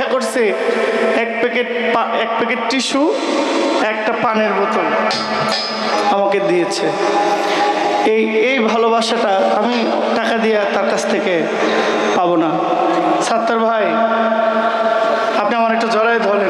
দেখা করছে, এক প্যাকেট এক প্যাকেট টিস্যু, একটা পানের বোতল আমাকে দিয়েছে। এই এই ভালোবাসাটা আমি টাকা দিয়ে তার কাছ থেকে পাবো না। সাত্তার ভাই, আপনি আমার একটা জড়ায় ধরেন।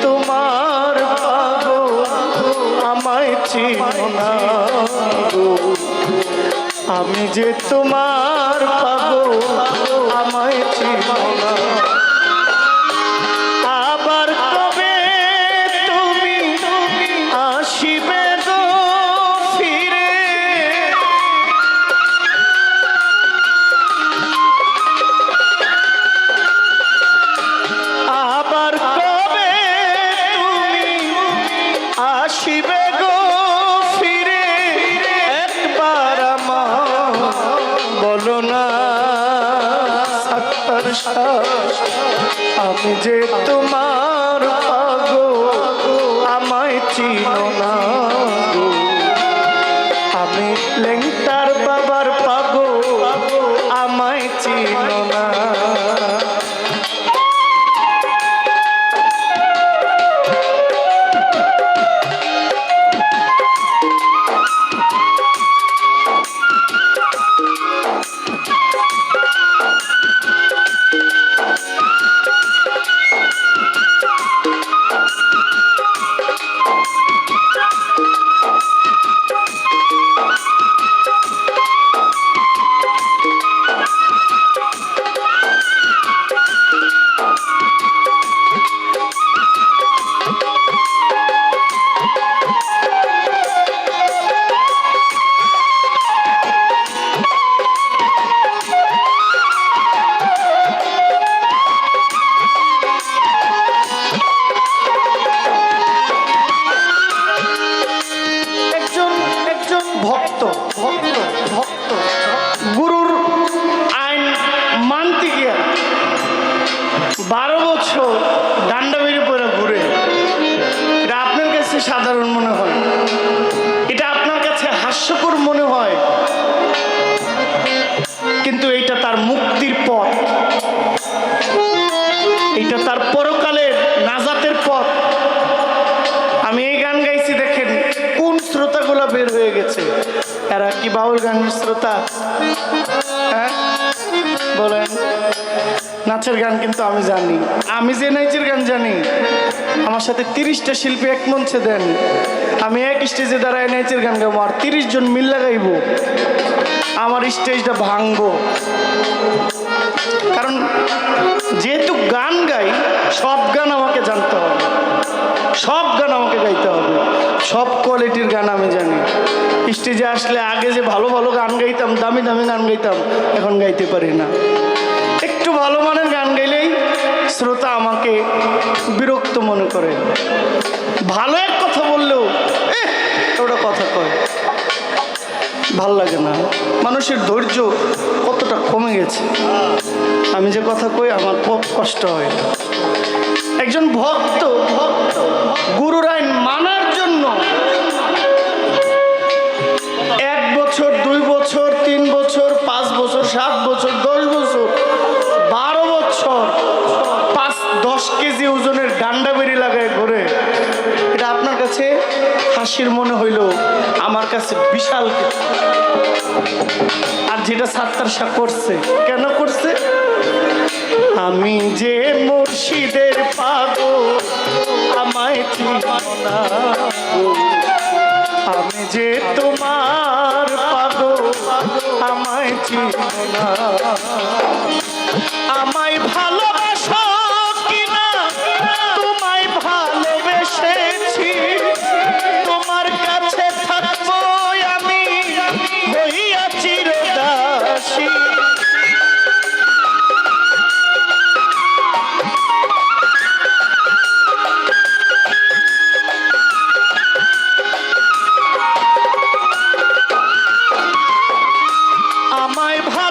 আমি যে তোমার পাবো আমায় চিনো। যে তোমার পাগো আমায় চিনো না। আমি লেংটার মুক্তির পথ। এটা তার পরকালের নাজাতের পথ। আমি এই গান গাইছি, দেখেন কোন শ্রোতাগুলো বের হয়ে গেছে। এরা কি বাউল গানের শ্রোতা? হ্যাঁ? বলেন। নাচের গান কিন্তু আমি জানি। আমি যে নাচের গান জানি, আমার সাথে তিরিশটা শিল্পী এক মঞ্চে দেন। আমি এক স্টেজে দাঁড়ায় নাচের গান গাবো, আর তিরিশ জন মিল্লা গাইব। আমার স্টেজটা ভাঙবো কারণ যেহেতু গান গাই, সব গান আমাকে জানতে হবে। সব গান আমাকে গাইতে হবে। সব কোয়ালিটির গান আমি জানি। স্টেজে আসলে আগে যে ভালো ভালো গান গাইতাম, দামি দামি গান গাইতাম, এখন গাইতে পারি না। একটু ভালো মানের গান গাইলেই শ্রোতা আমাকে বিরক্ত মনে করে। ভালো এক কথা বললেও ভালো লাগে না। মানুষের ধৈর্য কতটা কমে গেছে? আমি যে কথা কই, আমার খুব কষ্ট হয়। একজন ভক্ত ভক্ত গুরুর আইন মানার জন্য এক বছর, দুই বছর, তিন বছর, পাঁচ বছর, সাত বছর, দশ বছর, বারো বছর, পাঁচ, দশ কেজি ওজনের ডান্ডা বেরি লাগায় ঘরে। এটা আপনার কাছে হাসির মনে হইল? আমার কাছে বিশাল কিছু। আর যেটা সাত্তার শাহ করছে, কেন করছে? আমি যে মুর্শিদের পাগল, আমায় আমি যে তোমার পাগল, আমায় চিনো আমায় ভালোবাসো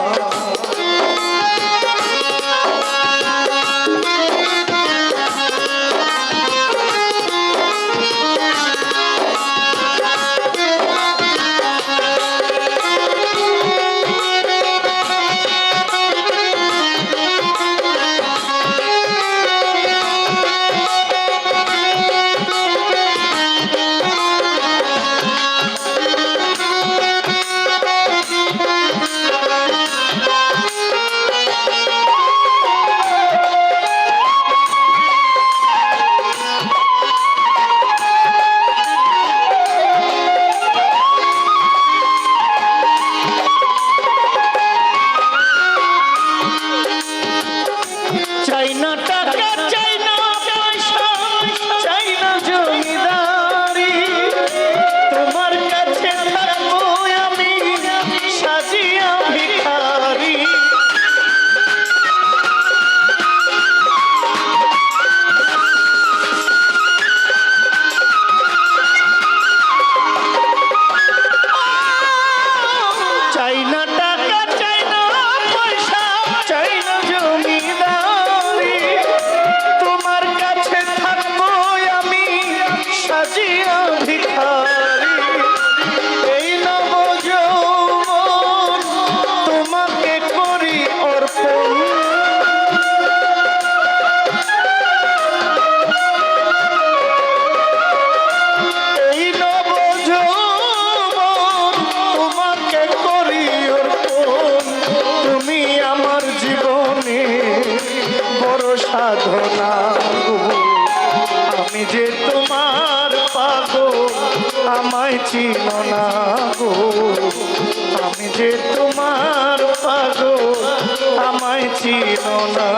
বড় সাধনা। আমি যে তোমার পাগো আমায় চিনো না গো আমি যে তোমার পাগো আমায় চিনো না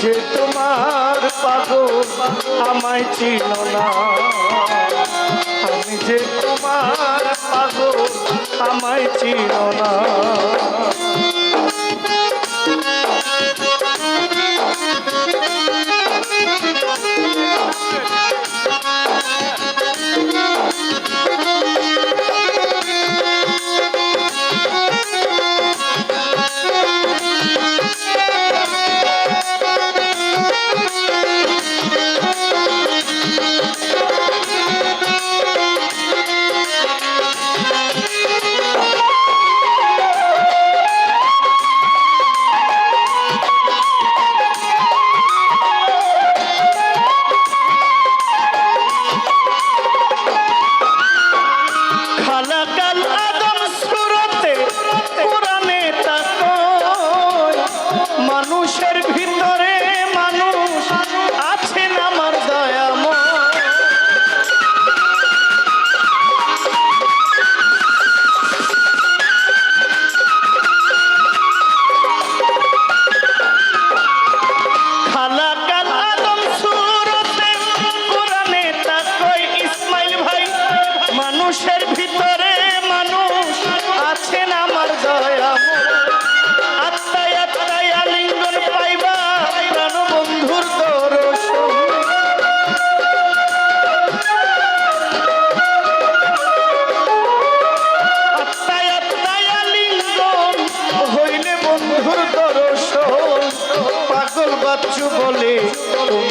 যে তোমার পাগল আমায় ছিল না। আমি যে তোমার পাগল আমায় ছিল না।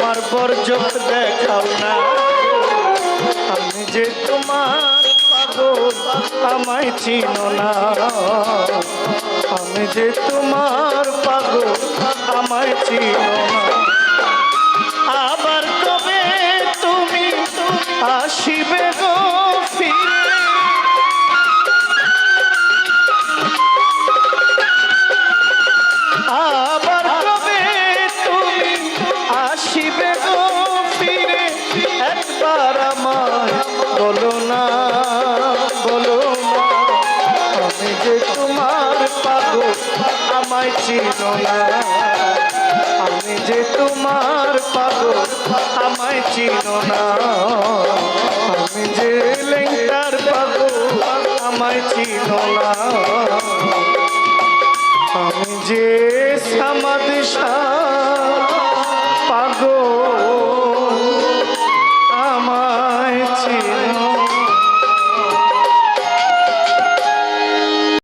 তোমার বর্জক দেখাও না। আমি যে তোমার আমায় চিনো না। আমি যে তোমার পাগল, আমায় চিনো না। যে তোমার পাগল, আমায় চিনো না। আমি যে লেঙ্গার পাগল, আমায় চিনো না। আমি যে সমাদ পাগল।